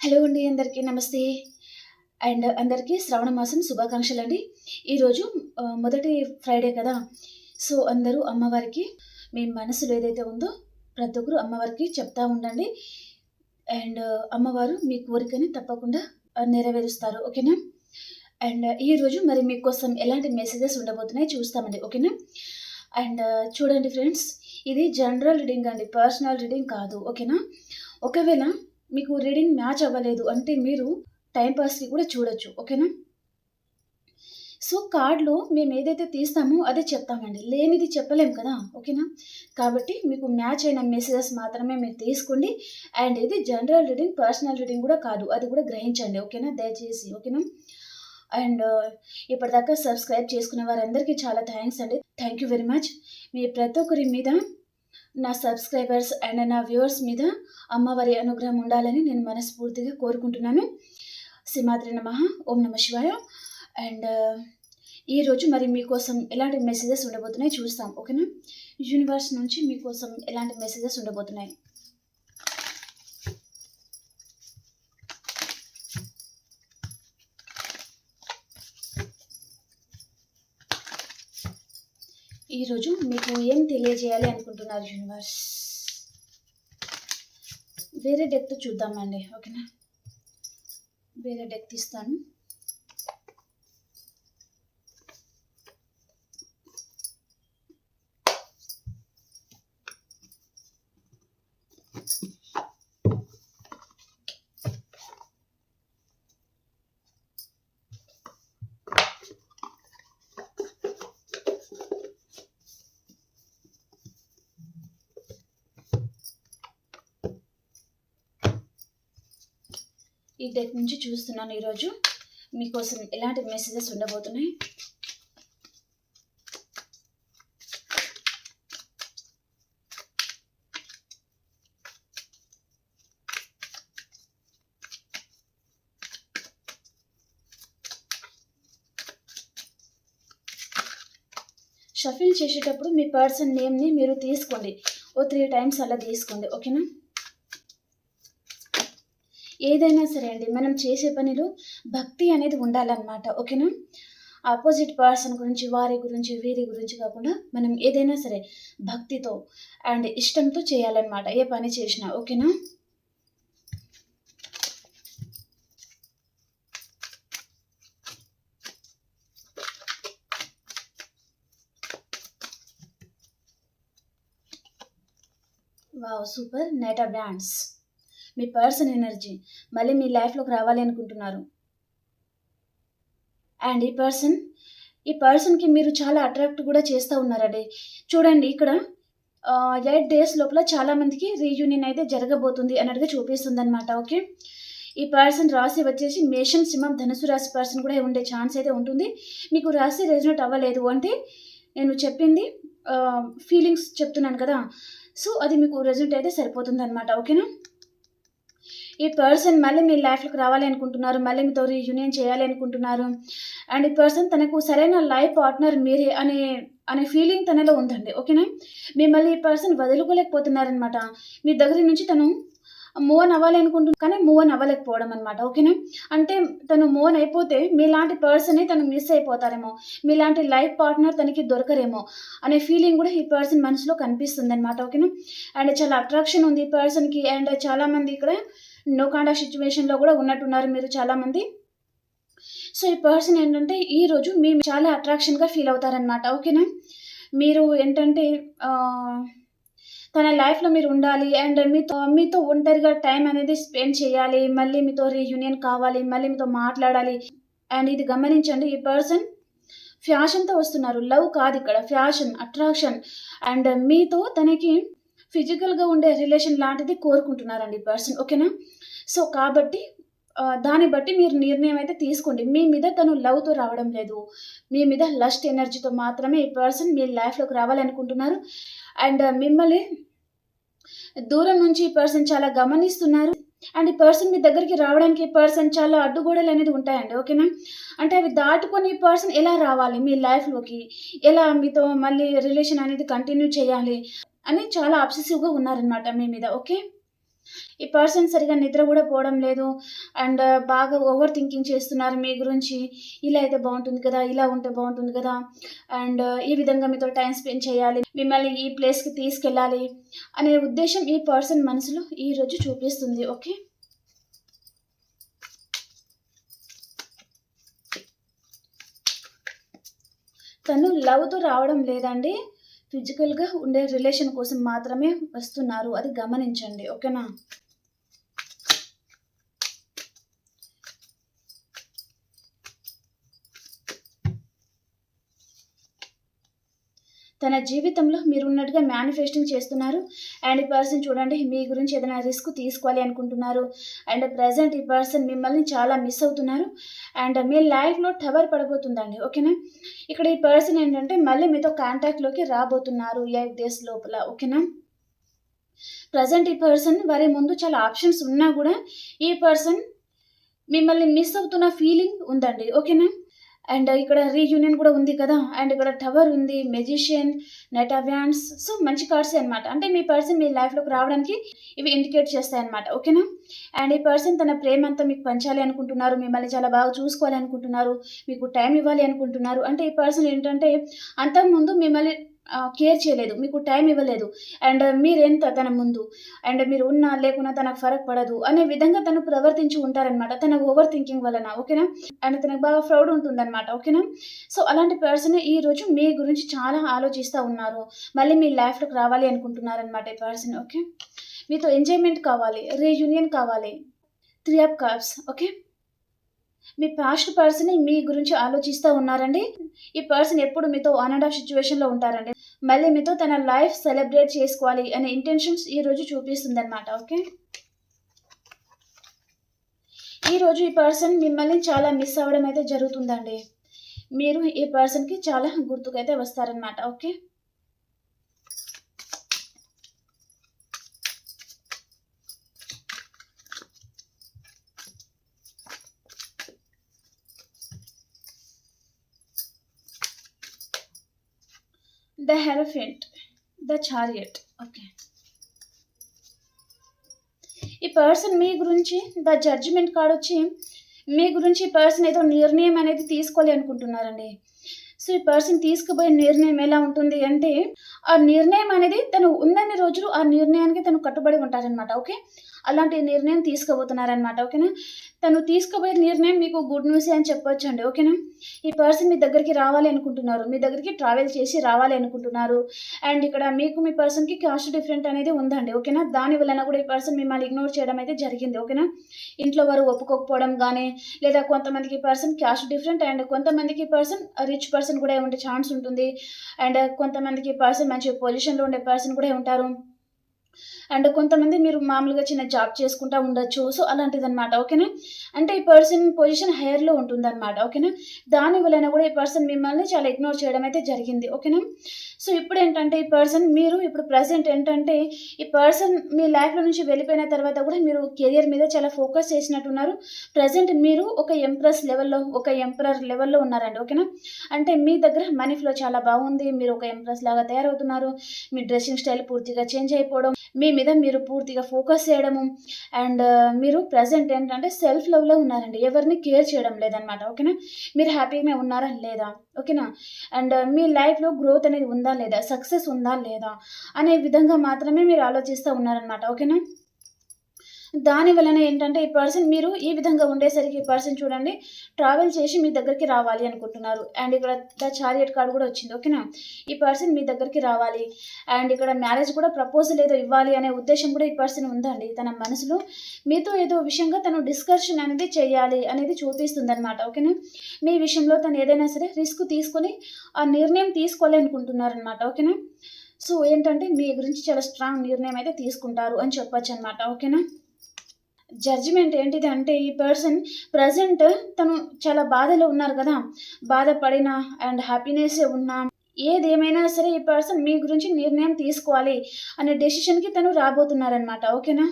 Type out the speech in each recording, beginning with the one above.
Hello అండి అందరికీ నమస్తే. అండ్ అందరికీ శ్రావణ మాసం శుభాకాంక్షలు అండి ఈరోజు మొదటి ఫ్రైడే కదా. సో అందరూ అమ్మవారికి మీ మనసులో ఏదైతే ఉందో ప్రతి ఒక్కరు అమ్మవారికి చెప్తా ఉండండి. అండ్ అమ్మవారు మీ కోరికని తప్పకుండా నెరవేరుస్తారు. ఓకేనా? అండ్ ఈరోజు మరి మీకోసం ఎలాంటి మెసేజెస్ ఉండబోతున్నాయి చూస్తామండి. ఓకేనా? అండ్ చూడండి ఫ్రెండ్స్ ఇది జనరల్ రీడింగ్ అండి పర్సనల్ రీడింగ్ కాదు. ఓకేనా? ఒకవేళ మీకు రీడింగ్ మ్యాచ్ అవ్వలేదు అంటే మీరు టైంపాస్కి కూడా చూడొచ్చు ఓకేనా? సో కార్డులో మేము ఏదైతే తీస్తామో అదే చెప్తామండి. లేనిది చెప్పలేము కదా ఓకేనా? కాబట్టి మీకు మ్యాచ్ అయిన మెసేజెస్ మాత్రమే మీరు తీసుకోండి. అండ్ ఇది జనరల్ రీడింగ్ పర్సనల్ రీడింగ్ కూడా కాదు. అది కూడా గ్రహించండి ఓకేనా? దయచేసి ఓకేనా? అండ్ uh, ఇప్పటిదాకా సబ్స్క్రైబ్ చేసుకున్న వారందరికీ చాలా థ్యాంక్స్ అండి. థ్యాంక్ యూ వెరీ మచ్ మీ ప్రతి ఒక్కరి మీద నా సబ్స్క్రైబర్స్ అండ్ నా వ్యూవర్స్ మీద అమ్మవారి అనుగ్రహం ఉండాలని నేను మనస్ఫూర్తిగా కోరుకుంటున్నాను. సిమాత్రి నమ. ఓం నమ శివాయ. అండ్ ఈరోజు మరి మీకోసం ఎలాంటి మెసేజెస్ ఉండబోతున్నాయి చూస్తాం ఓకేనా? యూనివర్స్ నుంచి మీకోసం ఎలాంటి మెసేజెస్ ఉండబోతున్నాయి? ఈరోజు మీకు ఏం తెలియజేయాలి అనుకుంటున్నారు యూనివర్స్ వేరే డెక్ చూద్దామండి ఓకేనా? వేరే డెక్ తీస్తాను ఈ డెక్ నుంచి చూస్తున్నాను ఈరోజు. మీకోసం ఎలాంటి మెసేజెస్ ఉండబోతున్నాయి? షఫిల్ చేసేటప్పుడు మీ పర్సన్ నేమ్ని మీరు తీసుకోండి. ఓ త్రీ టైమ్స్ అలా తీసుకోండి. ఓకేనా? ఏదైనా సరే అండి మనం చేసే పనిలో భక్తి అనేది ఉండాలన్నమాట ఓకేనా? ఆపోజిట్ పర్సన్ గురించి వారి గురించి వీరి గురించి కాకుండా మనం ఏదైనా సరే భక్తితో అండ్ ఇష్టంతో చేయాలన్నమాట ఏ పని చేసినా ఓకేనా? Wow super night of dance me person energy మళ్ళీ మీ లైఫ్లోకి రావాలి అనుకుంటున్నారు. అండ్ ఈ పర్సన్ ఈ పర్సన్కి మీరు చాలా అట్రాక్ట్ కూడా చేస్తూ ఉన్నారండి. చూడండి ఇక్కడ ఎయిట్ డేస్ లోపల చాలామందికి రీయూనియన్ అయితే జరగబోతుంది అన్నట్టుగా చూపిస్తుంది అనమాట ఓకే? ఈ పర్సన్ రాశి వచ్చేసి మేషం సింహం ధనుసు రాశి పర్సన్ కూడా ఉండే ఛాన్స్ అయితే ఉంటుంది. మీకు రాశి రెజనేట్ అవ్వలేదు అంటే నేను చెప్పింది ఫీలింగ్స్ చెప్తున్నాను కదా. సో అది మీకు రెజల్ట్ అయితే సరిపోతుంది అనమాట ఓకేనా? ఈ పర్సన్ మళ్ళీ మీ లైఫ్లోకి రావాలి అనుకుంటున్నారు మళ్ళీ మీతో యూనియన్ చేయాలి అనుకుంటున్నారు. అండ్ ఈ పర్సన్ తనకు సరైన లైఫ్ పార్ట్నర్ మీరే అనే అనే ఫీలింగ్ తనలో ఉందండి ఓకేనా మిమ్మల్ని ఈ పర్సన్ వదులుకోలేకపోతున్నారనమాట మీ దగ్గర నుంచి తను మూవ్ ఆన్ అవ్వాలి అనుకుంటున్నారు కానీ మూవ్ ఆన్ అవ్వలేకపోవడం అనమాట ఓకేనా అంటే తను మూవ్ ఆన్ అయిపోతే మీలాంటి పర్సనే తను మిస్ అయిపోతారేమో మీలాంటి లైఫ్ పార్ట్నర్ తనకి దొరకరేమో అనే ఫీలింగ్ కూడా ఈ పర్సన్ మనసులో కనిపిస్తుంది అనమాట ఓకేనా అండ్ చాలా అట్రాక్షన్ ఉంది ఈ పర్సన్కి అండ్ చాలామంది ఇక్కడ నో కాండా సిచ్యువేషన్లో కూడా ఉన్నట్టున్నారు మీరు చాలామంది. సో ఈ పర్సన్ ఏంటంటే ఈరోజు మేము చాలా అట్రాక్షన్గా ఫీల్ అవుతారనమాట ఓకేనా మీరు ఏంటంటే తన లైఫ్లో మీరు ఉండాలి అండ్ మీతో మీతో ఒంటరిగా టైం అనేది స్పెండ్ చేయాలి మళ్ళీ మీతో రీయూనియన్ కావాలి మళ్ళీ మీతో మాట్లాడాలి. అండ్ ఇది గమనించండి ఈ పర్సన్ ఫ్యాషన్తో వస్తున్నారు. లవ్ కాదు ఇక్కడ ఫ్యాషన్ అట్రాక్షన్ అండ్ మీతో తనకి ఫిజికల్గా ఉండే రిలేషన్ లాంటిది కోరుకుంటున్నారండి ఈ పర్సన్ ఓకేనా సో కాబట్టి దాన్ని బట్టి మీరు నిర్ణయం అయితే తీసుకోండి. మీ మీద తను లవ్తో రావడం లేదు. మీ మీద లస్ట్ ఎనర్జీతో మాత్రమే ఈ పర్సన్ మీ లైఫ్లోకి రావాలనుకుంటున్నారు. అండ్ మిమ్మల్ని దూరం నుంచి ఈ పర్సన్ చాలా గమనిస్తున్నారు. అండ్ ఈ పర్సన్ మీ దగ్గరికి రావడానికి ఈ పర్సన్ చాలా అడ్డుగోడలు అనేది ఉంటాయండి. ఓకేనా అంటే అవి దాటుకొని ఈ పర్సన్ ఎలా రావాలి మీ లైఫ్లోకి ఎలా మీతో మళ్ళీ రిలేషన్ అనేది కంటిన్యూ చేయాలి? అని చాలా అబ్సెసివ్గా ఉన్నారనమాట మీ మీద. ఓకే? ఈ పర్సన్ సరిగా నిద్ర కూడా పోవడం లేదు. అండ్ uh, బాగా ఓవర్ థింకింగ్ చేస్తున్నారు మీ గురించి. ఇలా అయితే బాగుంటుంది కదా ఇలా ఉంటే బాగుంటుంది కదా. అండ్ uh, ఈ విధంగా మీతో టైం స్పెండ్ చేయాలి మిమ్మల్ని ఈ ప్లేస్కి తీసుకెళ్ళాలి అనే ఉద్దేశం ఈ పర్సన్ మనసులో ఈరోజు చూపిస్తుంది ఓకే తను లవ్తో రావడం లేదండి. ఫిజికల్గా ఉండే రిలేషన్ కోసం మాత్రమే వస్తున్నారు. అది గమనించండి. ఓకేనా? తన జీవితంలో మీరు ఉన్నట్టుగా మేనిఫెస్టింగ్ చేస్తున్నారు. అండ్ ఈ పర్సన్ చూడండి మీ గురించి ఏదైనా రిస్క్ తీసుకోవాలి అనుకుంటున్నారు. అండ్ ప్రజెంట్ ఈ పర్సన్ మిమ్మల్ని చాలా మిస్ అవుతున్నారు. అండ్ మీ లైఫ్లో టవర్ పడబోతుందండి ఓకేనా? ఇక్కడ ఈ పర్సన్ ఏంటంటే మళ్ళీ మీతో కాంటాక్ట్లోకి రాబోతున్నారు ఎయిట్ డేస్ లోపల ఓకేనా? ప్రజెంట్ ఈ పర్సన్ వారి ముందు చాలా ఆప్షన్స్ ఉన్నా కూడా ఈ పర్సన్ మిమ్మల్ని మిస్ అవుతున్న ఫీలింగ్ ఉందండి ఓకేనా? అండ్ ఇక్కడ రీయూనియన్ కూడా ఉంది కదా. అండ్ ఇక్కడ టవర్ ఉంది మెజిషియన్ నెట్ అవ్యాన్స్ సో మంచి కార్డ్స్ అనమాట అంటే మీ పర్సన్ మీ లైఫ్లోకి రావడానికి ఇవి ఇండికేట్ చేస్తాయి అనమాట ఓకేనా అండ్ ఈ పర్సన్ తన ప్రేమ అంతా మీకు పంచాలి అనుకుంటున్నారు మిమ్మల్ని చాలా బాగా చూసుకోవాలి అనుకుంటున్నారు మీకు టైం ఇవ్వాలి అనుకుంటున్నారు. అంటే ఈ పర్సన్ ఏంటంటే అంతకుముందు మిమ్మల్ని కేర్ చేయలేదు మీకు టైం ఇవ్వలేదు. అండ్ మీరెంత తన ముందు? అండ్ మీరు ఉన్నా లేకున్నా తనకు ఫరక్ పడదు అనే విధంగా తను ప్రవర్తించి ఉంటారనమాట తన ఓవర్ థింకింగ్ వలన ఓకేనా? అండ్ తనకు బాగా ఫ్రౌడ్ ఉంటుందన్నమాట ఓకేనా? సో అలాంటి పర్సన్ ఈ రోజు మీ గురించి చాలా ఆలోచిస్తూ ఉన్నారు. మళ్ళీ మీ లైఫ్లోకి రావాలి అనుకుంటున్నారనమాట ఈ పర్సన్ ఓకే? మీతో ఎంజాయ్మెంట్ కావాలి రీయూనియన్ కావాలి త్రీ అప్ కార్బ్స్ ఓకే? మీ పాస్ట్ పర్సన్ మీ గురించి ఆలోచిస్తూ ఉన్నారండి? ఈ పర్సన్ ఎప్పుడు మీతో ఆన్ అండ్ ఆఫ్ సిచ్యువేషన్లో ఉంటారండి? మళ్ళీ మీతో తన లైఫ్ సెలబ్రేట్ చేసుకోవాలి అనే ఇంటెన్షన్స్ ఈ రోజు చూపిస్తుంది అనమాట ఓకే ఈరోజు ఈ పర్సన్ మిమ్మల్ని చాలా మిస్ అవ్వడం అయితే జరుగుతుందండి. మీరు ఈ పర్సన్కి చాలా గుర్తుకైతే వస్తారనమాట okay? The hierophant the chariot okay ఈ పర్సన్ మీ గురించి ద జడ్జిమెంట్ కార్డ్ వచ్చి మీ గురించి ఈ పర్సన్ ఏదో నిర్ణయం అనేది తీసుకోవాలి అనుకుంటున్నారండి. సో ఈ పర్సన్ తీసుకుపోయే నిర్ణయం ఎలా ఉంటుంది అంటే ఆ నిర్ణయం అనేది తను ఉన్నన్ని రోజులు ఆ నిర్ణయానికి తను కట్టుబడి ఉంటారనమాట ఓకే? అలాంటి నిర్ణయం తీసుకోబోతున్నారనమాట ఓకేనా? తను తీసుకోబోయే నిర్ణయం మీకు గుడ్ న్యూస్ అని చెప్పొచ్చు అండి ఓకేనా ఈ పర్సన్ మీ దగ్గరికి రావాలి అనుకుంటున్నారు మీ దగ్గరికి ట్రావెల్ చేసి రావాలి అనుకుంటున్నారు అండ్ ఇక్కడ మీకు మీ పర్సన్కి కాస్ట్ డిఫరెంట్ అనేది ఉందండి ఓకేనా దాని వలన కూడా ఈ పర్సన్ మిమ్మల్ని ఇగ్నోర్ చేయడం అయితే జరిగింది ఓకేనా ఇంట్లో వారు ఒప్పుకోకపోవడం కానీ లేదా కొంతమందికి పర్సన్ క్యాస్ట్ డిఫరెంట్ అండ్ కొంతమందికి పర్సన్ రిచ్ పర్సన్ కూడా ఉండే ఛాన్స్ ఉంటుంది అండ్ కొంతమందికి పర్సన్ మంచి పొజిషన్లో ఉండే పర్సన్ కూడా ఉంటారు. అండ్ కొంతమంది మీరు మామూలుగా చిన్న జాబ్ చేసుకుంటా ఉండొచ్చు. సో అలాంటిది అనమాట ఓకేనా? అంటే ఈ పర్సన్ పొజిషన్ హైయర్లో ఉంటుందన్నమాట. ఓకేనా? దాని వలన కూడా ఈ పర్సన్ మిమ్మల్ని చాలా ఇగ్నోర్ చేయడం అయితే జరిగింది. ఓకేనా? సో ఇప్పుడు ఏంటంటే ఈ పర్సన్ మీరు ఇప్పుడు ప్రజెంట్ ఏంటంటే ఈ పర్సన్ మీ లైఫ్లో నుంచి వెళ్ళిపోయిన తర్వాత కూడా మీరు కెరియర్ మీద చాలా ఫోకస్ చేసినట్టున్నారు. ప్రజెంట్ మీరు ఒక ఎంప్రెస్ లెవెల్లో ఒక ఎంప్రర్ లెవెల్లో ఉన్నారండి. ఓకేనా? అంటే మీ దగ్గర మనీ ఫ్లో చాలా బాగుంది. మీరు ఒక ఎంప్రెస్ లాగా తయారవుతున్నారు. మీ డ్రెస్సింగ్ స్టైల్ పూర్తిగా చేంజ్ అయిపోవడం మీ మీద మీరు పూర్తిగా ఫోకస్ చేయడము అండ్ మీరు ప్రజెంట్ ఏంటంటే సెల్ఫ్ లవ్లో ఉన్నారండి. ఎవరిని కేర్ చేయడం లేదనమాట ఓకేనా? మీరు హ్యాపీగానే ఉన్నారా? లేదా? ఓకేనా? అండ్ మీ లైఫ్లో గ్రోత్ అనేది ఉందా లేదా? సక్సెస్ ఉందా లేదా? అనే విధంగా మాత్రమే మీరు ఆలోచిస్తూ ఉన్నారనమాట ఓకేనా? దాని వలన ఏంటంటే ఈ పర్సన్ మీరు ఈ విధంగా ఉండేసరికి ఈ పర్సన్ చూడండి ట్రావెల్ చేసి మీ దగ్గరికి రావాలి అనుకుంటున్నారు. అండ్ ఇక్కడ ద చారియట్ కార్డు కూడా వచ్చింది. ఓకేనా ఈ పర్సన్ మీ దగ్గరికి రావాలి. అండ్ ఇక్కడ మ్యారేజ్ కూడా ప్రపోజల్ ఏదో ఇవ్వాలి అనే ఉద్దేశం కూడా ఈ పర్సన్ ఉందండి. తన మనసులో మీతో ఏదో విషయంగా తను డిస్కషన్ అనేది చేయాలి అనేది చూపిస్తుంది అనమాట ఓకేనా మీ విషయంలో తను ఏదైనా సరే రిస్క్ తీసుకొని ఆ నిర్ణయం తీసుకోవాలనుకుంటున్నారనమాట ఓకేనా సో ఏంటంటే మీ గురించి చాలా స్ట్రాంగ్ నిర్ణయం అయితే తీసుకుంటారు అని చెప్పొచ్చు అనమాట ఓకేనా జడ్జిమెంట్ ఏంటిది అంటే ఈ పర్సన్ ప్రజెంట్ తను చాలా బాధలో ఉన్నారు కదా. బాధపడిన అండ్ హ్యాపీనెస్ ఉన్నా ఏదేమైనా సరే ఈ పర్సన్ మీ గురించి నిర్ణయం తీసుకోవాలి అనే డెసిషన్కి తను రాబోతున్నారనమాట ఓకేనా?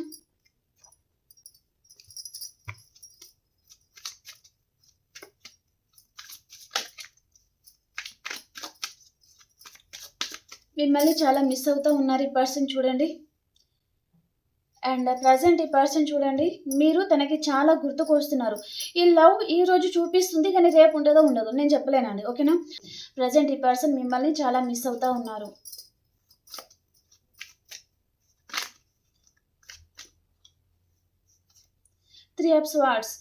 మిమ్మల్ని చాలా మిస్ అవుతూ ఉన్నారు ఈ పర్సన్ చూడండి. అండ్ ప్రజెంట్ ఈ పర్సన్ చూడండి మీరు తనకి చాలా గుర్తుకొస్తున్నారు. ఈ లవ్ ఈ రోజు చూపిస్తుంది కానీ రేపు ఉంటుందో ఉండదు నేను చెప్పలేనండి ఓకేనా? ప్రజెంట్ ఈ పర్సన్ మిమ్మల్ని చాలా మిస్ అవుతా ఉన్నారు. త్రీ అప్స్ వార్డ్స్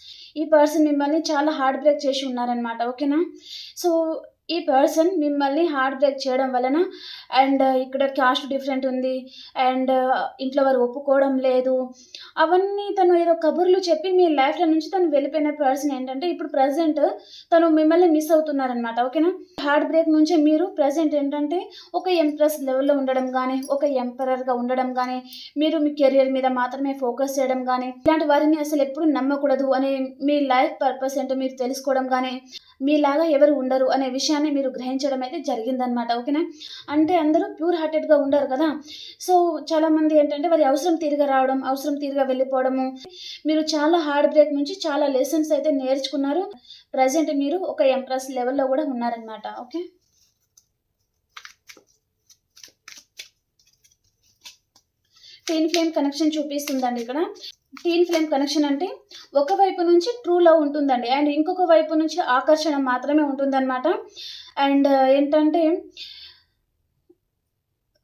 ఈ పర్సన్ మిమ్మల్ని చాలా హార్డ్ బ్రేక్ చేసి ఉన్నారనమాట ఓకేనా? సో ఈ పర్సన్ మిమ్మల్ని హార్డ్ బ్రేక్ చేయడం వలన అండ్ uh, ఇక్కడ క్యాస్ట్ డిఫరెంట్ ఉంది అండ్ uh, ఇంట్లో వారు ఒప్పుకోవడం లేదు. అవన్నీ తను ఏదో కబుర్లు చెప్పి మీ లైఫ్లో నుంచి తను వెళ్ళిపోయిన పర్సన్ ఏంటంటే ఇప్పుడు ప్రజెంట్ తను మిమ్మల్ని మిస్ అవుతున్నారనమాట ఓకేనా హార్డ్ బ్రేక్ నుంచి మీరు ప్రజెంట్ ఏంటంటే ఒక ఎంప్రెస్ లెవెల్లో ఉండడం కానీ ఒక ఎంపరర్గా ఉండడం కానీ మీరు మీ కెరియర్ మీద మాత్రమే ఫోకస్ చేయడం కానీ ఇలాంటి వారిని అసలు ఎప్పుడు నమ్మకూడదు అనే మీ లైఫ్ పర్పస్ ఏంటో మీరు తెలుసుకోవడం కానీ మీలాగా ఎవరు ఉండరు అనే విషయాన్ని మీరు గ్రహించడం అయితే జరిగిందనమాట ఓకేనా? అంటే అందరూ ప్యూర్ హార్టెడ్గా ఉండరు కదా. సో చాలామంది ఏంటంటే వారి అవసరం తీరుగా రావడం అవసరం తీరుగా వెళ్ళిపోవడము మీరు చాలా హార్డ్ బ్రేక్ నుంచి చాలా లెసన్స్ అయితే నేర్చుకున్నారు. ప్రజెంట్ మీరు ఒక ఎంప్రెస్ లెవెల్లో కూడా ఉన్నారనమాట ఓకే? టీన్ ఫ్లేమ్ కనెక్షన్ చూపిస్తుందండి ఇక్కడ. టీన్ ఫ్లేమ్ కనెక్షన్ అంటే ఒక వైపు నుంచి ట్రూ లవ్ ఉంటుందండి. అండ్ ఇంకొక వైపు నుంచి ఆకర్షణ మాత్రమే ఉంటుందన్నమాట. అండ్ uh, ఏంటంటే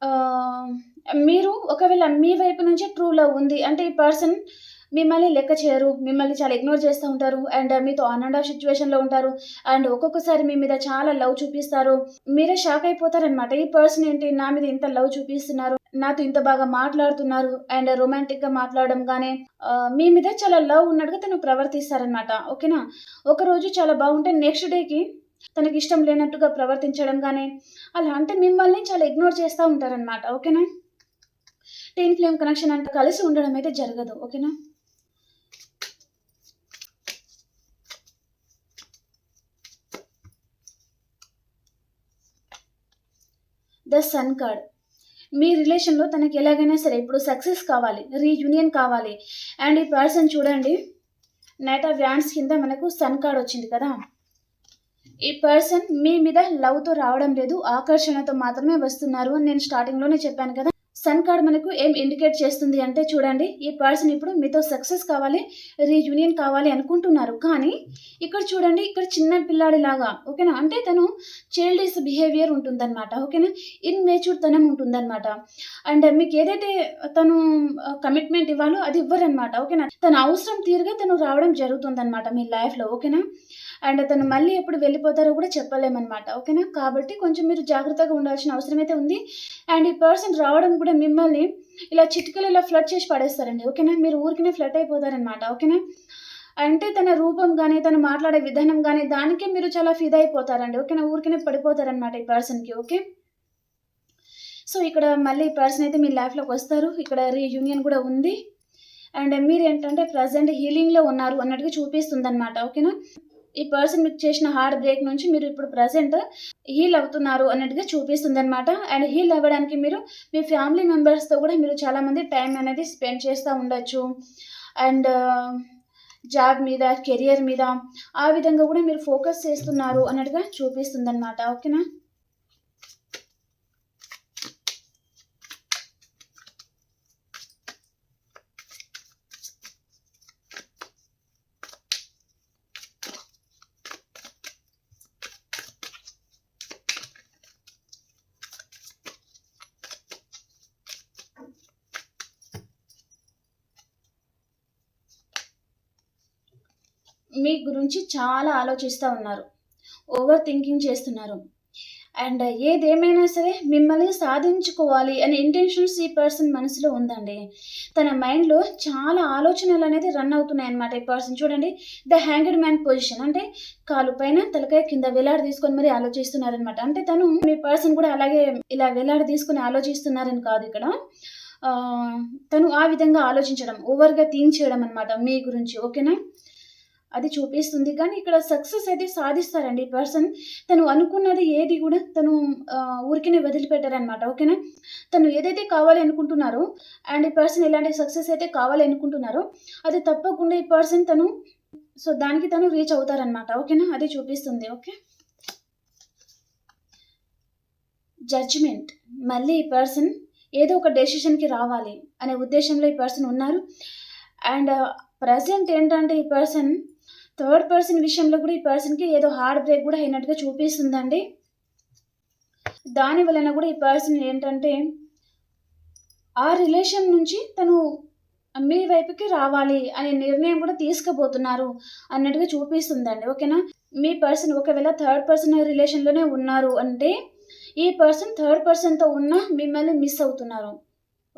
uh, మీరు ఒకవేళ మీ వైపు నుంచి ట్రూ లవ్ ఉంది అంటే ఈ పర్సన్ మిమ్మల్ని లెక్క చేయరు మిమ్మల్ని చాలా ఇగ్నోర్ చేస్తూ ఉంటారు అండ్ uh, మీతో ఆన్ అండ్ ఆఫ్ సిచ్యువేషన్లో ఉంటారు అండ్ ఒక్కొక్కసారి మీ మీద చాలా లవ్ చూపిస్తారు మీరే షాక్ అయిపోతారనమాట ఈ పర్సన్ ఏంటి? నా మీద ఇంత లవ్ చూపిస్తున్నారు. నాతో ఇంత బాగా మాట్లాడుతున్నారు అండ్ రొమాంటిక్గా మాట్లాడడం కానీ మీ మీద చాలా లవ్ ఉన్నట్టుగా తను ప్రవర్తిస్తారనమాట ఓకేనా? ఒక రోజు చాలా బాగుంటే నెక్స్ట్ డేకి తనకి ఇష్టం లేనట్టుగా ప్రవర్తించడం కానీ అలా అంటే మిమ్మల్ని చాలా ఇగ్నోర్ చేస్తూ ఉంటారనమాట ఓకేనా? టెన్ ఫ్లేమ్ కనెక్షన్ అంటే కలిసి ఉండడం అయితే జరగదు. ఓకేనా? The sun card. మీ రిలేషన్లో తనకి ఎలాగైనా సరే ఇప్పుడు సక్సెస్ కావాలి రీయూనియన్ కావాలి. అండ్ ఈ పర్సన్ చూడండి నైట్ ఆఫ్ వ్యాండ్స్ కింద మనకు సన్ కార్డ్ వచ్చింది కదా. ఈ పర్సన్ మీ మీద లవ్తో రావడం లేదు ఆకర్షణతో మాత్రమే వస్తున్నారు అని నేను స్టార్టింగ్లోనే చెప్పాను కదా. సన్ కార్డ్ మనకు ఏం ఇండికేట్ చేస్తుంది అంటే చూడండి ఈ పర్సన్ ఇప్పుడు మీతో సక్సెస్ కావాలి రీయూనియన్ కావాలి అనుకుంటున్నారు. కానీ ఇక్కడ చూడండి ఇక్కడ చిన్న పిల్లాడి లాగా ఓకేనా? అంటే తను చైల్డిస్ బిహేవియర్ ఉంటుందన్నమాట ఓకేనా? ఇన్మేచ్యూర్ తనం ఉంటుందన్నమాట. అండ్ మీకు ఏదైతే తను కమిట్మెంట్ ఇవ్వాలో అది ఇవ్వరనమాట ఓకేనా? తన అవసరం తీరుగా తను రావడం జరుగుతుందన్నమాట మీ లైఫ్లో ఓకేనా? అండ్ తను మళ్ళీ ఎప్పుడు వెళ్ళిపోతారో కూడా చెప్పలేమన్నమాట ఓకేనా? కాబట్టి కొంచెం మీరు జాగ్రత్తగా ఉండాల్సిన అవసరం అయితే ఉంది. అండ్ ఈ పర్సన్ రావడం కూడా మిమ్మల్ని ఇలా చిటికలు ఇలా ఫ్లడ్ చేసి పడేస్తారండి. ఓకేనా? మీరు ఊరికినే ఫ్లడ్ అయిపోతారనమాట ఓకేనా? అంటే తన రూపం కానీ తను మాట్లాడే విధానం కానీ దానికే మీరు చాలా ఫిదా అయిపోతారండి. ఓకేనా? ఊరికినే పడిపోతారనమాట ఈ పర్సన్కి ఓకే? సో ఇక్కడ మళ్ళీ ఈ పర్సన్ అయితే మీ లైఫ్లోకి వస్తారు. ఇక్కడ రీయూనియన్ కూడా ఉంది. అండ్ మీరు ఏంటంటే ప్రజెంట్ హీలింగ్లో ఉన్నారు అన్నట్టుగా చూపిస్తుంది అనమాట ఓకేనా? ఈ పర్సన్ మీకు చేసిన హార్ట్ బ్రేక్ నుంచి మీరు ఇప్పుడు ప్రజెంట్ హీల్ అవుతున్నారు అన్నట్టుగా చూపిస్తుంది అనమాట అండ్ హీల్ అవ్వడానికి మీరు మీ ఫ్యామిలీ మెంబర్స్తో కూడా మీరు చాలామంది టైం అనేది స్పెండ్ చేస్తూ ఉండొచ్చు. అండ్ జాబ్ uh, మీద కెరియర్ మీద ఆ విధంగా కూడా మీరు ఫోకస్ చేస్తున్నారు అన్నట్టుగా చూపిస్తుంది అనమాట ఓకేనా మీ గురించి చాలా ఆలోచిస్తూ ఉన్నారు. ఓవర్ థింకింగ్ చేస్తున్నారు. అండ్ ఏదేమైనా సరే మిమ్మల్ని సాధించుకోవాలి అనే ఇంటెన్షన్స్ ఈ పర్సన్ మనసులో ఉందండి. తన మైండ్లో చాలా ఆలోచనలు అనేది రన్ అవుతున్నాయి అనమాట ఈ పర్సన్ చూడండి ద హ్యాంగెడ్ మ్యాన్ పొజిషన్ అంటే కాలు పైన తలకాయ కింద వేలాడి తీసుకొని మరి ఆలోచిస్తున్నారనమాట అంటే తను మీ పర్సన్ కూడా అలాగే ఇలా వేలాడి తీసుకొని ఆలోచిస్తున్నారని కాదు ఇక్కడ. తను ఆ విధంగా ఆలోచించడం ఓవర్గా థింక్ చేయడం అనమాట మీ గురించి ఓకేనా అది చూపిస్తుంది. కానీ ఇక్కడ సక్సెస్ అయితే సాధిస్తారండి. ఈ పర్సన్ తను అనుకున్నది ఏది కూడా తను ఆ, వదిలిపెట్టారనమాట ఓకేనా? తను ఏదైతే కావాలి అనుకుంటున్నారో అండ్ ఈ పర్సన్ ఎలాంటి సక్సెస్ అయితే కావాలి అనుకుంటున్నారో అది తప్పకుండా ఈ పర్సన్ తను సో దానికి తను రీచ్ అవుతారనమాట ఓకేనా? అది చూపిస్తుంది. ఓకే? జడ్జిమెంట్ మళ్ళీ ఈ పర్సన్ ఏదో ఒక డెసిషన్కి రావాలి అనే ఉద్దేశంలో ఈ పర్సన్ ఉన్నారు. అండ్ ప్రజెంట్ ఏంటంటే ఈ పర్సన్ థర్డ్ పర్సన్ విషయంలో కూడా ఈ పర్సన్కి ఏదో హార్డ్ బ్రేక్ కూడా అయినట్టుగా చూపిస్తుందండి. దాని వలన కూడా ఈ పర్సన్ ఏంటంటే ఆ రిలేషన్ నుంచి తను మీ వైపుకి రావాలి అనే నిర్ణయం కూడా తీసుకుపోతున్నారు అన్నట్టుగా చూపిస్తుందండి. ఓకేనా? మీ పర్సన్ ఒకవేళ థర్డ్ పర్సన్ రిలేషన్లోనే ఉన్నారు అంటే ఈ పర్సన్ థర్డ్ పర్సన్తో ఉన్న మిమ్మల్ని మిస్ అవుతున్నారు.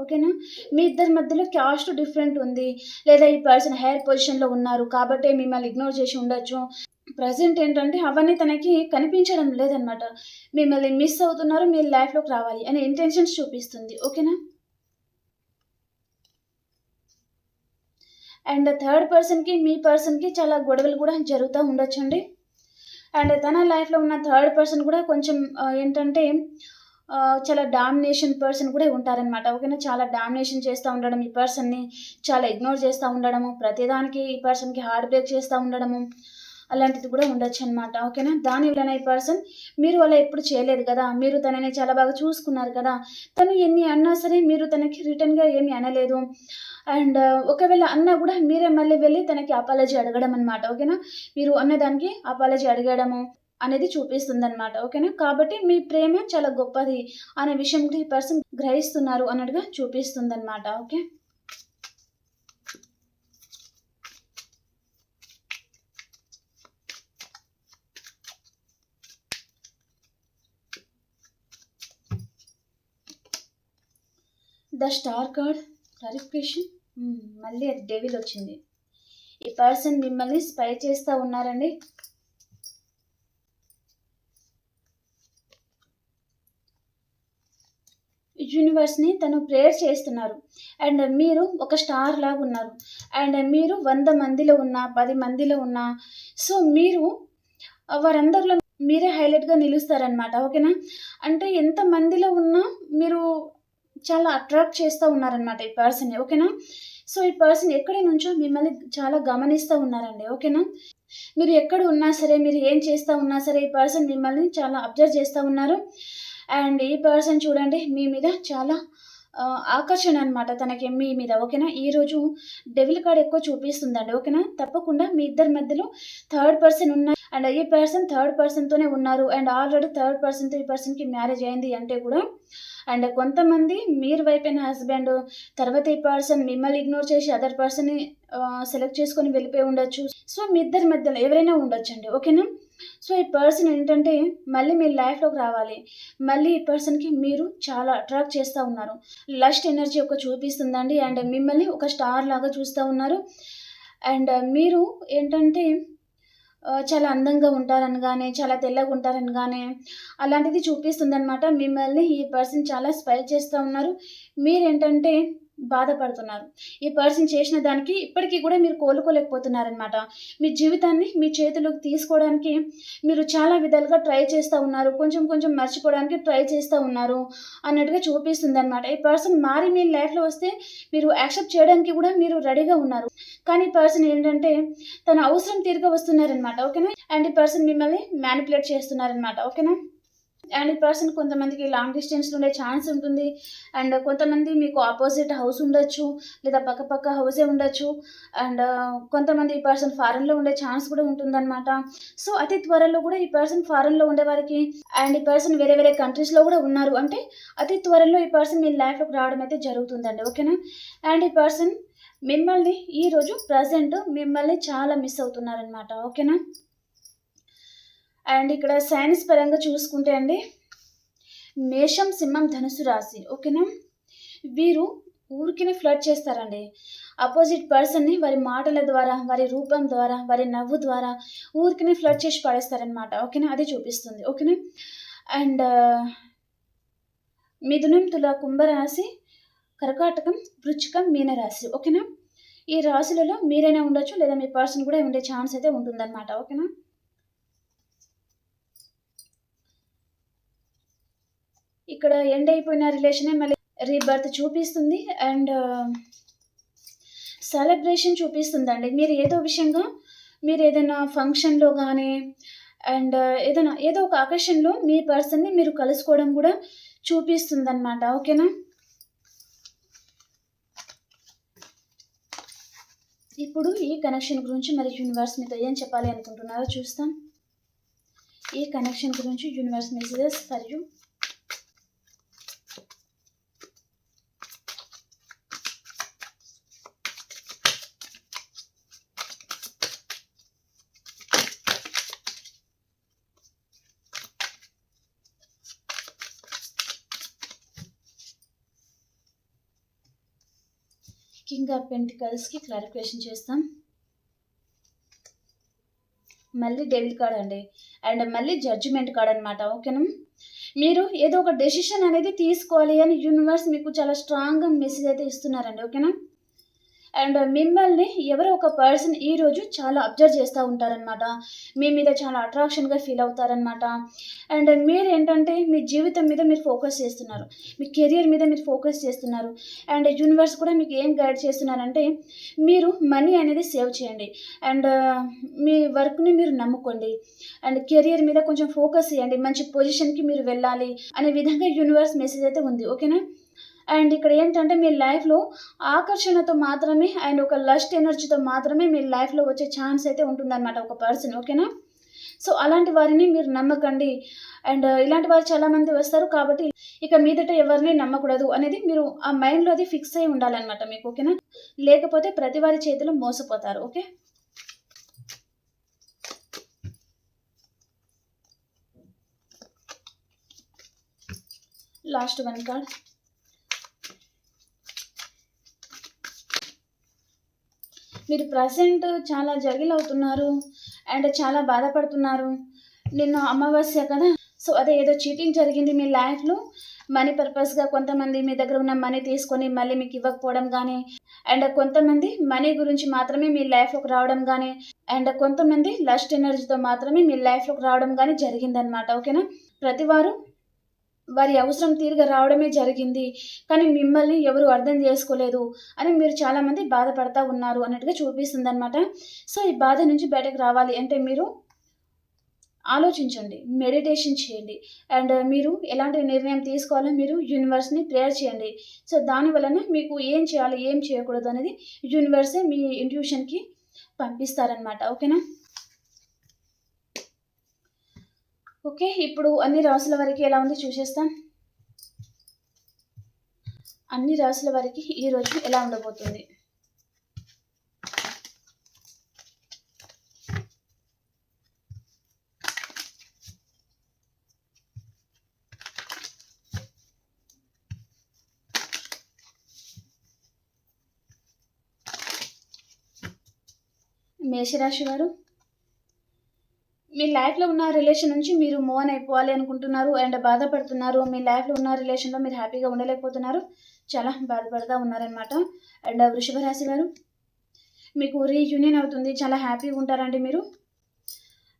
ఓకేనా? మీ ఇద్దరి మధ్యలో క్యాస్ట్ డిఫరెంట్ ఉంది. లేదా ఈ పర్సన్ హైయర్ పొజిషన్లో ఉన్నారు కాబట్టి మిమ్మల్ని ఇగ్నోర్ చేసి ఉండొచ్చు. ప్రజెంట్ ఏంటంటే అవన్నీ తనకి కనిపించడం లేదనమాట మిమ్మల్ని మిస్ అవుతున్నారు మీ లైఫ్లోకి రావాలి అనే ఇంటెన్షన్స్ చూపిస్తుంది. ఓకేనా? అండ్ థర్డ్ పర్సన్కి మీ పర్సన్కి చాలా గొడవలు కూడా జరుగుతూ ఉండొచ్చండి. అండ్ తన లైఫ్లో ఉన్న థర్డ్ పర్సన్ కూడా కొంచెం ఏంటంటే చాలా డామినేషన్ పర్సన్ కూడా ఉంటారనమాట ఓకేనా? చాలా డామినేషన్ చేస్తూ ఉండడం ఈ పర్సన్ని చాలా ఇగ్నోర్ చేస్తూ ఉండడము ప్రతిదానికి ఈ పర్సన్కి హార్ట్ బ్రేక్ చేస్తూ ఉండడము అలాంటిది కూడా ఉండొచ్చు అనమాట ఓకేనా? దాని వలన ఈ పర్సన్ మీరు అలా ఎప్పుడు చేయలేదు కదా? మీరు తనని చాలా బాగా చూసుకున్నారు కదా? తను ఎన్ని అన్నా సరే మీరు తనకి రిటర్న్గా ఏమి అనలేదు. అండ్ ఒకవేళ అన్నా కూడా మీరే మళ్ళీ వెళ్ళి తనకి అపాలజీ అడగడం అనమాట ఓకేనా? మీరు అన్నదానికి అపాలజీ అడగడము అనేది చూపిస్తుంది అనమాట ఓకేనా? కాబట్టి మీ ప్రేమ చాలా గొప్పది అనే విషయం ఈ పర్సన్ గ్రహిస్తున్నారు అన్నట్టుగా చూపిస్తుంది అనమాట okay the star card clarification మళ్ళీ అది డెవిల్ వచ్చింది. ఈ పర్సన్ మిమ్మల్ని స్పై చేస్తూ ఉన్నారండి. యూనివర్స్ని తను ప్రేయర్ చేస్తున్నారు. అండ్ మీరు ఒక స్టార్ లాగా ఉన్నారు. అండ్ మీరు వంద మందిలో ఉన్న పది మందిలో ఉన్న సో మీరు వారందరిలో మీరే హైలైట్గా నిలుస్తారనమాట ఓకేనా అంటే ఎంత మందిలో ఉన్నా మీరు చాలా అట్రాక్ట్ చేస్తూ ఉన్నారనమాట ఈ పర్సన్ని ఓకేనా సో ఈ పర్సన్ ఎక్కడి నుంచో మిమ్మల్ని చాలా గమనిస్తూ ఉన్నారండి. ఓకేనా మీరు ఎక్కడ ఉన్నా సరే మీరు ఏం చేస్తూ ఉన్నా సరే ఈ పర్సన్ మిమ్మల్ని చాలా అబ్జర్వ్ చేస్తూ ఉన్నారు. అండ్ ఈ పర్సన్ చూడండి మీ మీద చాలా ఆకర్షణ అనమాట తనకి మీ మీద ఓకేనా? ఈరోజు డెవిల్ కార్డ్ ఎక్కువ చూపిస్తుందండి ఓకేనా? తప్పకుండా మీ ఇద్దరి మధ్యలో థర్డ్ పర్సన్ ఉన్నాయి అండ్ ఈ పర్సన్ థర్డ్ పర్సన్తోనే ఉన్నారు అండ్ ఆల్రెడీ థర్డ్ పర్సన్తో ఈ పర్సన్కి మ్యారేజ్ అయింది అంటే కూడా అండ్ కొంతమంది మీరు వైపైన హస్బెండ్ తర్వాత ఈ పర్సన్ మిమ్మల్ని ఇగ్నోర్ చేసి అదర్ పర్సన్ని సెలెక్ట్ చేసుకొని వెళ్ళిపోయి ఉండొచ్చు. సో మీ ఇద్దరి మధ్యలో ఎవరైనా ఉండొచ్చండి ఓకేనా? సో ఈ పర్సన్ ఏంటంటే మళ్ళీ మీ లైఫ్లోకి రావాలి. మళ్ళీ ఈ పర్సన్కి మీరు చాలా అట్రాక్ట్ చేస్తూ ఉన్నారు. లస్ట్ ఎనర్జీ ఒక చూపిస్తుందండి. అండ్ మిమ్మల్ని ఒక స్టార్ లాగా చూస్తూ ఉన్నారు. అండ్ మీరు ఏంటంటే చాలా అందంగా ఉంటారని కానీ చాలా తెల్లగా ఉంటారని కానీ అలాంటిది చూపిస్తుంది అనమాట మిమ్మల్ని ఈ పర్సన్ చాలా స్పై చేస్తూ ఉన్నారు. మీరేంటంటే బాధపడుతున్నారు. ఈ పర్సన్ చేసిన దానికి ఇప్పటికీ కూడా మీరు కోలుకోలేకపోతున్నారనమాట మీ జీవితాన్ని మీ చేతిలోకి తీసుకోవడానికి మీరు చాలా విధాలుగా ట్రై చేస్తూ ఉన్నారు. కొంచెం కొంచెం మర్చిపోవడానికి ట్రై చేస్తూ ఉన్నారు అన్నట్టుగా చూపిస్తుంది అనమాట ఈ పర్సన్ మారి మీ లైఫ్లో వస్తే మీరు యాక్సెప్ట్ చేయడానికి కూడా మీరు రెడీగా ఉన్నారు. కానీ ఈ పర్సన్ ఏంటంటే తన అవసరం తీరుగా వస్తున్నారనమాట ఓకేనా? అండ్ ఈ పర్సన్ మిమ్మల్ని మ్యానిపులేట్ చేస్తున్నారనమాట ఓకేనా? అండ్ ఈ పర్సన్ కొంతమందికి లాంగ్ డిస్టెన్స్లో ఉండే ఛాన్స్ ఉంటుంది. అండ్ కొంతమంది మీకు ఆపోజిట్ హౌస్ ఉండొచ్చు లేదా పక్క పక్క హౌసే ఉండొచ్చు. అండ్ uh, కొంతమంది ఈ పర్సన్ ఫారెన్లో ఉండే ఛాన్స్ కూడా ఉంటుందన్నమాట. సో అతి త్వరలో కూడా ఈ పర్సన్ ఫారెన్లో ఉండే వారికి అండ్ ఈ పర్సన్ వేరే వేరే కంట్రీస్లో కూడా ఉన్నారు. అంటే అతి త్వరలో ఈ పర్సన్ మీ లైఫ్లోకి రావడం అయితే జరుగుతుందండి. ఓకేనా అండ్ ఈ పర్సన్ మిమ్మల్ని ఈరోజు ప్రజెంట్ మిమ్మల్ని చాలా మిస్ అవుతున్నారనమాట ఓకేనా అండ్ ఇక్కడ సైన్స్ పరంగా చూసుకుంటే అండి మేషం సింహం ధనుసు రాశి ఓకేనా? వీరు ఊరికినే ఫ్లడ్ చేస్తారండి. అపోజిట్ పర్సన్ని వారి మాటల ద్వారా వారి రూపం ద్వారా వారి నవ్వు ద్వారా ఊరికినే ఫ్లడ్ చేసి పడేస్తారనమాట ఓకేనా? అది చూపిస్తుంది. ఓకేనా? అండ్ మిథునం తుల కుంభరాశి కర్కాటకం వృచ్చికం మీనరాశి. ఓకేనా? ఈ రాశులలో మీరైనా ఉండొచ్చు లేదా మీ పర్సన్ కూడా ఉండే ఛాన్స్ అయితే ఉంటుందన్నమాట. ఓకేనా? ఇక్కడ ఎండ్ అయిపోయిన రిలేషనే మళ్ళీ రీబర్త్ చూపిస్తుంది అండ్ సెలబ్రేషన్ అండి మీరు ఏదో విషయంగా మీరు ఏదైనా ఫంక్షన్లో కానీ అండ్ ఏదైనా ఏదో ఒక ఆకర్షణలో మీ పర్సన్ని మీరు కలుసుకోవడం కూడా చూపిస్తుంది అనమాట ఓకేనా? ఇప్పుడు ఈ కనెక్షన్ గురించి మరి యూనివర్స్ మీతో ఏం చెప్పాలి అనుకుంటున్నారో చూస్తాం. ఈ కనెక్షన్ గురించి universe messages for you. Of పెంటికల్స్కి clarification చేస్తాం. మళ్ళీ డెవిల్ కార్డ్ అండి. అండ్ మళ్ళీ జడ్జిమెంట్ కార్డ్ అనమాట ఓకేనా మీరు ఏదో ఒక డెసిషన్ అనేది తీసుకోవాలి అని యూనివర్స్ మీకు చాలా స్ట్రాంగ్గా మెసేజ్ అయితే ఇస్తున్నారండి ఓకేనా అండ్ మిమ్మల్ని ఎవరో ఒక పర్సన్ ఈరోజు చాలా అబ్జర్వ్ చేస్తూ ఉంటారనమాట మీ మీద చాలా అట్రాక్షన్గా ఫీల్ అవుతారనమాట అండ్ మీరు ఏంటంటే మీ జీవితం మీద మీరు ఫోకస్ చేస్తున్నారు. మీ కెరియర్ మీద మీరు ఫోకస్ చేస్తున్నారు. అండ్ యూనివర్స్ కూడా మీకు ఏం గైడ్ చేస్తున్నారంటే మీరు మనీ అనేది సేవ్ చేయండి. అండ్ మీ వర్క్ని మీరు నమ్ముకోండి. అండ్ కెరియర్ మీద కొంచెం ఫోకస్ చేయండి. మంచి పొజిషన్కి మీరు వెళ్ళాలి అనే విధంగా యూనివర్స్ మెసేజ్ అయితే ఉంది. ఓకేనా? అండ్ ఇక్కడ ఏంటంటే మీ లైఫ్లో ఆకర్షణతో మాత్రమే అండ్ ఒక లస్ట్ ఎనర్జీతో మాత్రమే మీ లైఫ్లో వచ్చే ఛాన్స్ అయితే ఉంటుందన్నమాట ఒక పర్సన్ ఓకేనా? సో అలాంటి వారిని మీరు నమ్మకండి. అండ్ ఇలాంటి వారు చాలామంది వస్తారు కాబట్టి ఇక మీదట ఎవరిని నమ్మకూడదు అనేది మీరు ఆ మైండ్లో అది ఫిక్స్ అయి ఉండాలన్నమాట మీకు ఓకేనా? లేకపోతే ప్రతి వారి చేతిలో మోసపోతారు ఓకే? Last one card. మీరు ప్రజెంట్ చాలా జగిలవుతున్నారు అండ్ చాలా బాధపడుతున్నారు. నిన్న అమావాస్య కదా? సో అదే ఏదో చీటింగ్ జరిగింది మీ లైఫ్లో. మనీ పర్పస్గా కొంతమంది మీ దగ్గర ఉన్న మనీ తీసుకొని మళ్ళీ మీకు ఇవ్వకపోవడం కానీ అండ్ కొంతమంది మనీ గురించి మాత్రమే మీ లైఫ్లోకి రావడం కానీ అండ్ కొంతమంది లస్ట్ ఎనర్జీతో మాత్రమే మీ లైఫ్లోకి రావడం కానీ జరిగిందనమాట ఓకేనా? ప్రతి వారి అవసరం తీరుగా రావడమే జరిగింది. కానీ మిమ్మల్ని ఎవరు అర్థం చేసుకోలేదు అని మీరు చాలామంది బాధపడతా ఉన్నారు అన్నట్టుగా చూపిస్తుంది అనమాట సో ఈ బాధ నుంచి బయటకు రావాలి అంటే మీరు ఆలోచించండి మెడిటేషన్ చేయండి. అండ్ మీరు ఎలాంటి నిర్ణయం తీసుకోవాలో మీరు యూనివర్స్ని ప్రేయర్ చేయండి. సో దాని వలన మీకు ఏం చేయాలి ఏం చేయకూడదు అనేది యూనివర్సే మీ ఇంట్యూషన్కి పంపిస్తారనమాట ఓకేనా? ఓకే ఇప్పుడు అన్ని రాసుల వరకు ఎలా ఉంది చూసేస్తాం. అన్ని రాసుల వరకు ఈరోజు ఎలా ఉండబోతుంది? మేషరాశి వారు మీ లైఫ్లో ఉన్న రిలేషన్ నుంచి మీరు మూవ్ ఆన్ అయిపోవాలి అనుకుంటున్నారు అండ్ బాధపడుతున్నారు. మీ లైఫ్లో ఉన్న రిలేషన్లో మీరు హ్యాపీగా ఉండలేకపోతున్నారు. చాలా బాధపడుతూ ఉన్నారనమాట అండ్ uh, వృషభ రాశి వారు మీకు రీయూనియన్ అవుతుంది. చాలా హ్యాపీగా ఉంటారండి మీరు.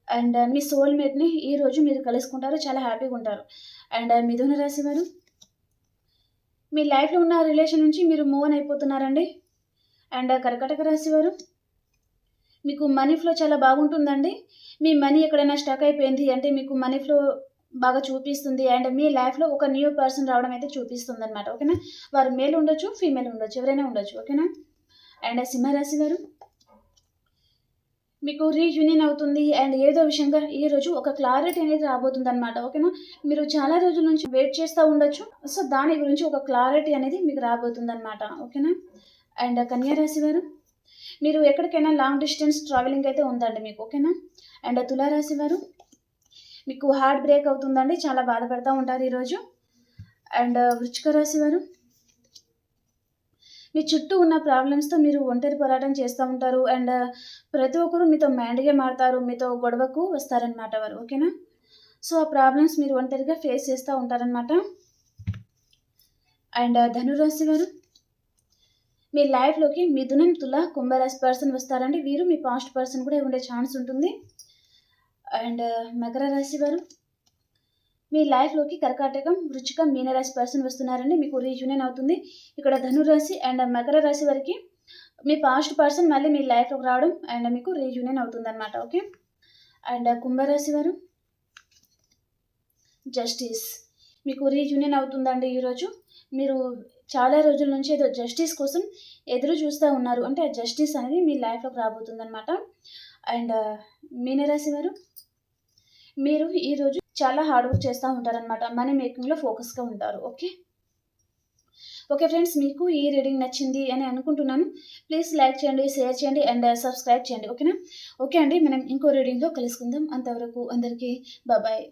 అండ్ uh, మీ సోల్మేట్ని ఈరోజు మీరు కలుసుకుంటారు. చాలా హ్యాపీగా ఉంటారు. అండ్ uh, మిథున రాశి వారు మీ లైఫ్లో ఉన్న రిలేషన్ నుంచి మీరు మూవ్ ఆన్ అయిపోతున్నారండి అండ్ కర్కటక రాశి వారు మీకు మనీ ఫ్లో చాలా బాగుంటుందండి. మీ మనీ ఎక్కడైనా స్టక్ అయిపోయింది అంటే మీకు మనీ ఫ్లో బాగా చూపిస్తుంది అండ్ మీ లైఫ్లో ఒక న్యూ పర్సన్ రావడం అయితే చూపిస్తుంది అనమాట ఓకేనా వారు మేల్ ఉండొచ్చు ఫీమేల్ ఉండొచ్చు ఎవరైనా ఉండొచ్చు. ఓకేనా అండ్ సింహరాశి గారు మీకు రీయూనియన్ అవుతుంది అండ్ ఏదో విషయంగా ఈ రోజు ఒక క్లారిటీ అనేది రాబోతుంది అనమాట ఓకేనా మీరు చాలా రోజుల నుంచి వెయిట్ చేస్తూ ఉండొచ్చు. సో దాని గురించి ఒక క్లారిటీ అనేది మీకు రాబోతుంది అనమాట ఓకేనా అండ్ కన్యారాశి వారు మీరు ఎక్కడికైనా లాంగ్ డిస్టెన్స్ ట్రావెలింగ్ అయితే ఉందండి మీకు ఓకేనా? అండ్ తులారాశి వారు మీకు హార్ట్ బ్రేక్ అవుతుందండి చాలా బాధపడుతూ ఉంటారు ఈరోజు అండ్ వృచ్చిక రాశి వారు మీ చుట్టూ ఉన్న ప్రాబ్లమ్స్తో మీరు ఒంటరి పోరాటం చేస్తూ ఉంటారు. అండ్ ప్రతి ఒక్కరు మీతో మ్యాండ్గా మారుతారు మీతో గొడవకు వస్తారనమాట వారు ఓకేనా? సో ఆ ప్రాబ్లమ్స్ మీరు ఒంటరిగా ఫేస్ చేస్తూ ఉంటారనమాట అండ్ ధనురాశి వారు మీ లైఫ్లోకి మిథునం తుల కుంభరాశి పర్సన్ వస్తారండి వీరు మీ పాస్ట్ పర్సన్ కూడా ఉండే ఛాన్స్ ఉంటుంది. అండ్ uh, మకర రాశి వారు మీ లైఫ్లోకి కర్కాటకం వృచ్చికం మీనరాశి పర్సన్ వస్తున్నారండి మీకు రీజూనియన్ అవుతుంది. ఇక్కడ ధనురాశి అండ్ మకర రాశి వారికి మీ పాస్ట్ పర్సన్ మళ్ళీ మీ లైఫ్లోకి రావడం అండ్ మీకు రీజూనియన్ అవుతుంది అనమాట ఓకే అండ్ కుంభరాశి వారు జస్టిస్ మీకు రీజూనియన్ అవుతుందండి ఈరోజు. మీరు చాలా రోజుల నుంచి ఏదో జస్టిస్ కోసం ఎదురు చూస్తూ ఉన్నారు. అంటే ఆ జస్టిస్ అనేది మీ లైఫ్లోకి రాబోతుందనమాట అండ్ uh, మీనరాశి వారు మీరు ఈరోజు చాలా హార్డ్ వర్క్ చేస్తూ ఉంటారనమాట మనీ మేకింగ్లో ఫోకస్గా ఉంటారు. ఓకే ఓకే ఫ్రెండ్స్ మీకు ఈ రీడింగ్ నచ్చింది అని అనుకుంటున్నాను. ప్లీజ్ లైక్ చేయండి షేర్ చేయండి అండ్ సబ్స్క్రైబ్ uh, చేయండి. ఓకేనా ఓకే అండి మనం ఇంకో రీడింగ్లో కలుసుకుందాం. అంతవరకు అందరికీ బాయ్